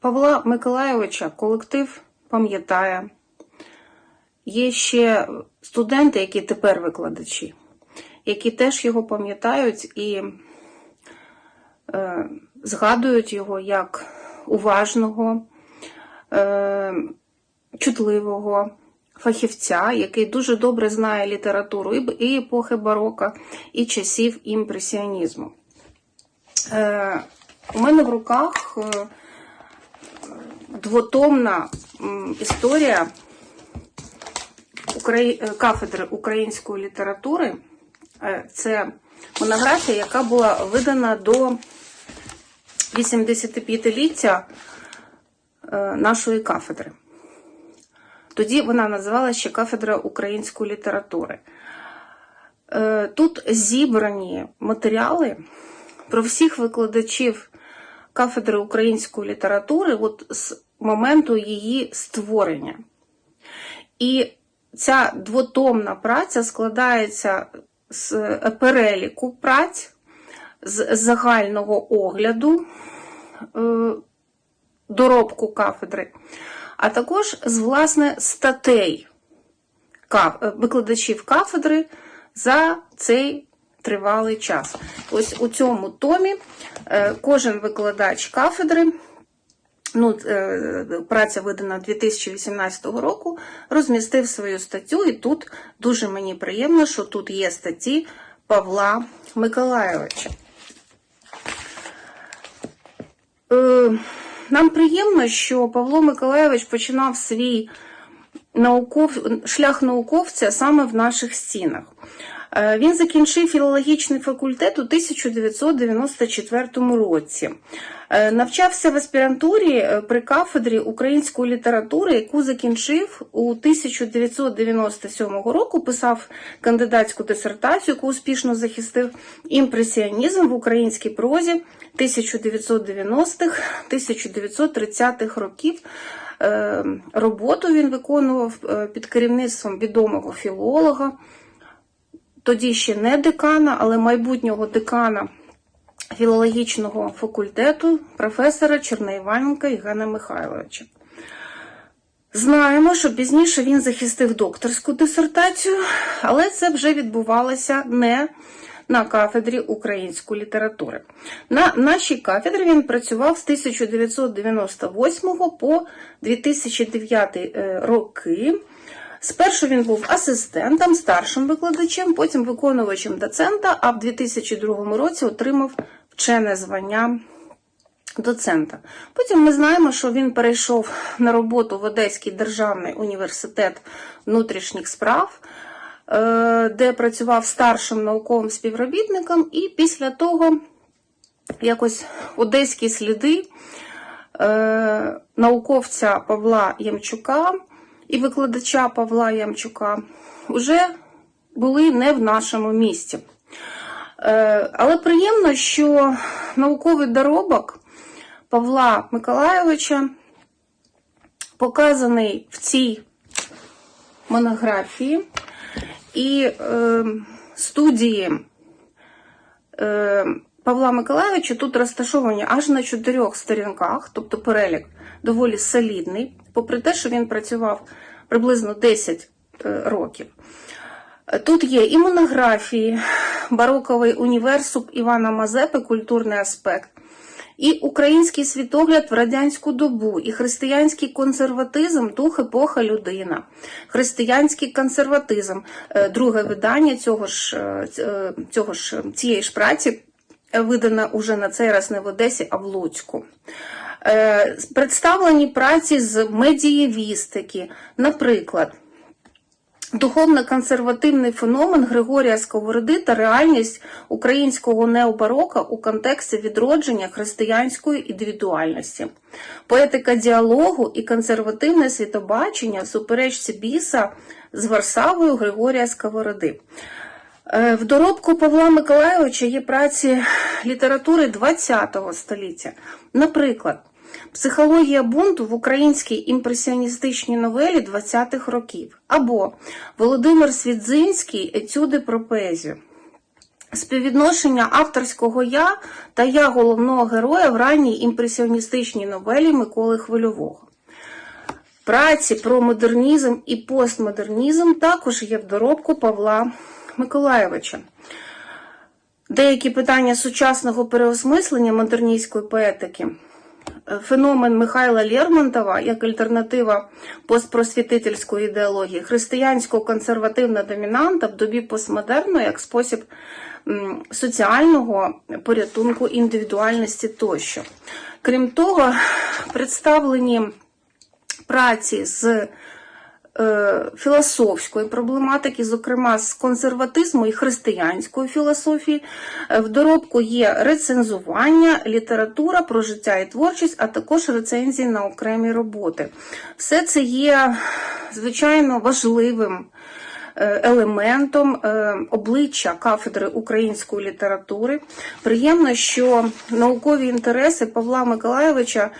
Павла Миколайовича колектив пам'ятає. Є ще студенти, які тепер викладачі, які теж його пам'ятають і е, згадують його як уважного, е, чутливого фахівця, який дуже добре знає літературу і, епохи барока, і часів імпресіонізму. Е, у мене в руках е, двотомна історія е, кафедри української літератури. Е, Це монографія, яка була видана до 85-ліття е, нашої кафедри. Тоді вона називалася ще кафедра української літератури. Тут зібрані матеріали про всіх викладачів кафедри української літератури от з моменту її створення. І ця двотомна праця складається з переліку праць, з загального огляду е, доробку кафедри, а також з власне статей е, викладачів кафедри за цей тривалий час. Ось у цьому томі е, кожен викладач кафедри, ну, е, праця видана 2018 року, розмістив свою статтю, і тут дуже мені приємно, що тут є статті Павла Миколайовича. Е, Нам приємно, що Павло Миколайович починав свій науков... шлях науковця саме в наших стінах. Е, Він закінчив філологічний факультет у 1994 році. Е, Навчався в аспірантурі е, при кафедрі української літератури, яку закінчив у 1997 року. Писав кандидатську дисертацію, яку успішно захистив імпресіонізм в українській прозі 1990-х, 1930-х років. Роботу він виконував під керівництвом відомого філолога, тоді ще не декана, але майбутнього декана філологічного факультету професора Черноїваненка Євгена Михайловича. Знаємо, що пізніше він захистив докторську дисертацію, але це вже відбувалося не на кафедрі української літератури. На нашій кафедрі він працював з 1998 по 2009 е, роки. Спершу він був асистентом, старшим викладачем, потім виконувачем доцента, а в 2002 році отримав вчене звання доцента. Потім ми знаємо, що він перейшов на роботу в Одеський державний університет внутрішніх справ, е, де працював старшим науковим співробітником, і після того якось одеські сліди е, науковця Павла Ямчука і викладача Павла Ямчука вже були не в нашому місті. Е, Але приємно, що науковий доробок Павла Миколайовича показаний в цій монографії і е, студії е, Павла Миколайовича тут розташовані аж на чотирьох сторінках, тобто перелік доволі солідний, попри те, що він працював приблизно 10 е, років. Тут є і монографії, бароковий універсум Івана Мазепи, культурний аспект, і український світогляд в радянську добу, і християнський консерватизм, дух епоха людина, християнський консерватизм, е, друге видання цього ж, е, цього ж цієї ж праці, е, видана уже на цей раз не в Одесі, а в Луцьку. Е, Представлені праці з медієвістики, наприклад. Духовно-консервативний феномен Григорія Сковороди та реальність українського необарока у контексті відродження християнської індивідуальності, поетика діалогу і консервативне світобачення в суперечці біса з Варсавою Григорія Сковороди. Е, В доробку Павла Миколайовича є праці літератури ХХ століття. Наприклад, Психологія бунту в українській імпресіоністичній новелі 20-х років або Володимир Свідзинський Етюди про поезію. співвідношення авторського я та я головного героя в ранній імпресіоністичній новелі Миколи Хвильового. Праці про модернізм і постмодернізм також є в доробку Павла Миколаєвича. Деякі питання сучасного переосмислення модерністської поетики, феномен Михайла Лермонтова як альтернатива постпросвітительської ідеології, християнсько-консервативна домінанта в добі постмодерну як спосіб соціального порятунку індивідуальності тощо. Крім того, представлені праці з філософської проблематики, зокрема з консерватизму і християнської філософії. Е, В доробку є рецензування, література про життя і творчість, а також рецензії на окремі роботи. Все це є, звичайно, важливим е, елементом е, обличчя кафедри української літератури. Приємно, що наукові інтереси Павла Миколайовича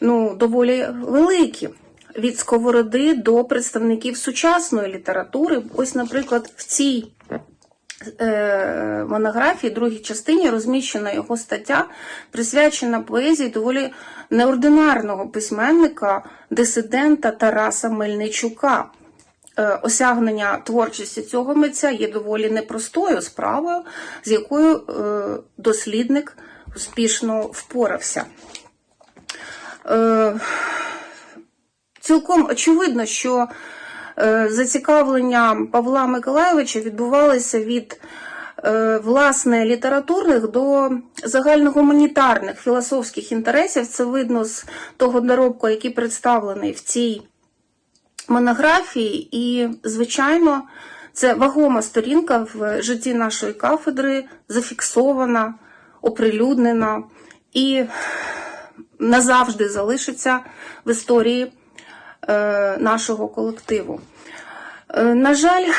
ну, доволі великі. Від сковороди до представників сучасної літератури. Ось, наприклад, в цій е, монографії, другій частині, розміщена його стаття, присвячена поезії доволі неординарного письменника, дисидента Тараса Мельничука. Е, Осягнення творчості цього митця є доволі непростою справою, з якою е, дослідник успішно впорався. Цілком очевидно, що е, зацікавлення Павла Миколайовича відбувалося від е, власне літературних до загальногуманітарних філософських інтересів. Це видно з того доробку, який представлений в цій монографії, і, звичайно, це вагома сторінка в житті нашої кафедри, зафіксована, оприлюднена і назавжди залишиться в історії нашого колективу. Е, На жаль,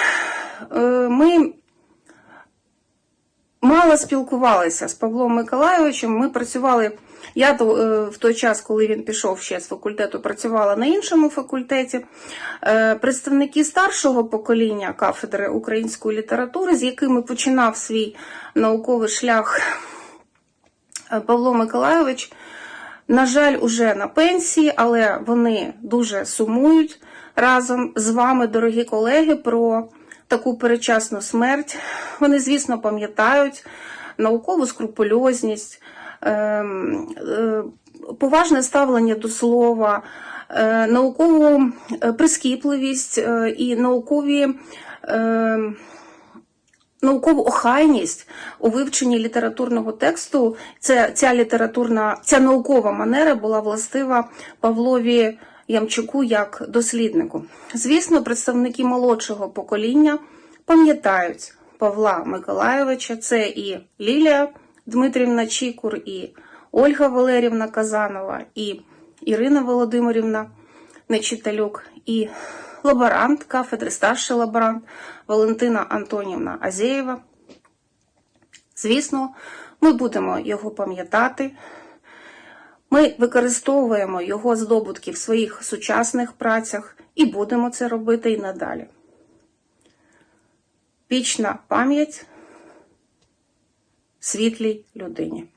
е, ми мало спілкувалися з Павлом Миколайовичем. Ми працювали. Я е, в той час, коли він пішов ще з факультету, працювала на іншому факультеті. Е, Представники старшого покоління кафедри української літератури, з якими починав свій науковий шлях е, Павло Миколайович, на жаль, уже на пенсії, але вони дуже сумують разом з вами, дорогі колеги, про таку перечасну смерть. Вони, звісно, пам'ятають наукову скрупульозність, ем, е, поважне ставлення до слова, е, наукову е, прискіпливість і наукові. Наукову охайність у вивченні літературного тексту. Це ця літературна, ця наукова манера була властива Павлові Ямчуку як досліднику. Звісно, представники молодшого покоління пам'ятають Павла Миколайовича. Це і Лілія Дмитрівна Чікур, і Ольга Валерівна Казанова, і Ірина Володимирівна Нечиталюк, і лаборант кафедри, старший лаборант Валентина Антонівна Азєєва. Звісно, ми будемо його пам'ятати. Ми використовуємо його здобутки в своїх сучасних працях і будемо це робити і надалі. Вічна пам'ять світлій людині.